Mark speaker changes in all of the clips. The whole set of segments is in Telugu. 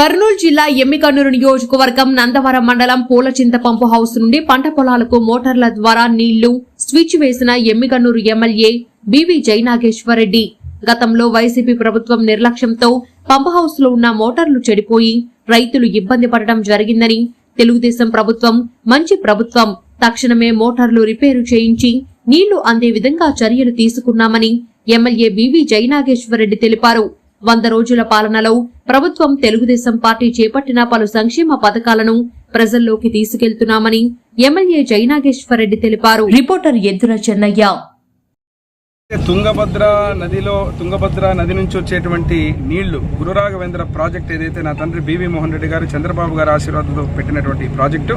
Speaker 1: కర్నూలు జిల్లా ఎమ్మికన్నూరు నియోజకవర్గం నందవరం మండలం పూలచింత పంపు హౌస్ నుండి పంట పొలాలకు మోటార్ల ద్వారా నీళ్ళు స్విచ్ వేసిన ఎమ్మికన్నూరు ఎమ్మెల్యే బివి జైనాగేశ్వరరెడ్డి గతంలో వైసీపీ ప్రభుత్వం నిర్లక్ష్యంతో పంప్ హౌస్లో ఉన్న మోటార్లు చెడిపోయి రైతులు ఇబ్బంది పడటం జరిగిందని తెలుగుదేశం ప్రభుత్వం మంచి ప్రభుత్వం తక్షణమే మోటార్లు రిపేరు చేయించి నీళ్ళు అందే విధంగా చర్యలు తీసుకున్నామని ఎమ్మెల్యే బివి జైనాగేశ్వరరెడ్డి తెలిపారు. వంద రోజుల పాలనలో ప్రభుత్వం తెలుగుదేశం పార్టీ చేపట్టిన పలు సంక్షేమ పథకాలను ప్రజల్లోకి తీసుకెళ్తున్నామని ఎమ్మెల్యే జైనాగేశ్వరరెడ్డి తెలిపారు. రిపోర్టర్ ఎద్దుల చెన్నయ్య.
Speaker 2: తుంగభద్ర నదిలో తుంగభద్ర నది నుంచి వచ్చేటువంటి నీళ్ళు గురురాఘవేంద్ర ప్రాజెక్ట్ ఏదైతే నా తండ్రి బీవీ మోహన్ రెడ్డి గారు చంద్రబాబు గారి ఆశీర్వాదంతో పెట్టినటువంటి ప్రాజెక్టు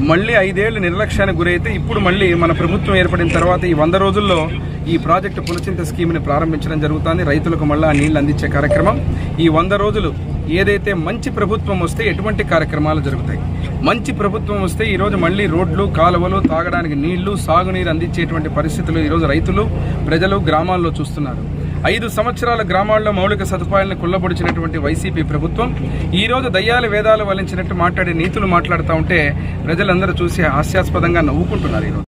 Speaker 2: మళ్ళీ ఐదేళ్ళు నిర్లక్ష్యానికి గురైతే ఇప్పుడు మళ్ళీ మన ప్రభుత్వం ఏర్పడిన తర్వాత ఈ వంద రోజుల్లో ఈ ప్రాజెక్టు పునశ్చింత స్కీమ్ని ప్రారంభించడం జరుగుతుంది. రైతులకు మళ్ళీ ఆ నీళ్ళు అందించే కార్యక్రమం. ఈ వంద రోజులు ఏదైతే మంచి ప్రభుత్వం వస్తే ఎటువంటి కార్యక్రమాలు జరుగుతాయి? మంచి ప్రభుత్వం వస్తే ఈరోజు మళ్ళీ రోడ్లు కాలువలు తాగడానికి నీళ్ళు సాగునీరు అందించేటువంటి పరిస్థితులు ఈరోజు రైతులు ప్రజలు గ్రామాల్లో చూస్తున్నారు. ఐదు సంవత్సరాల గ్రామాల్లో మౌలిక సదుపాయాలను కుల్లబొడిచినటువంటి వైసీపీ ప్రభుత్వం ఈ రోజు దయ్యాల వేదాలు వలించినట్టు మాట్లాడే నీతులు మాట్లాడుతూ ఉంటే ప్రజలందరూ చూసి హాస్యాస్పదంగా నవ్వుకుంటున్నారు ఈరోజు.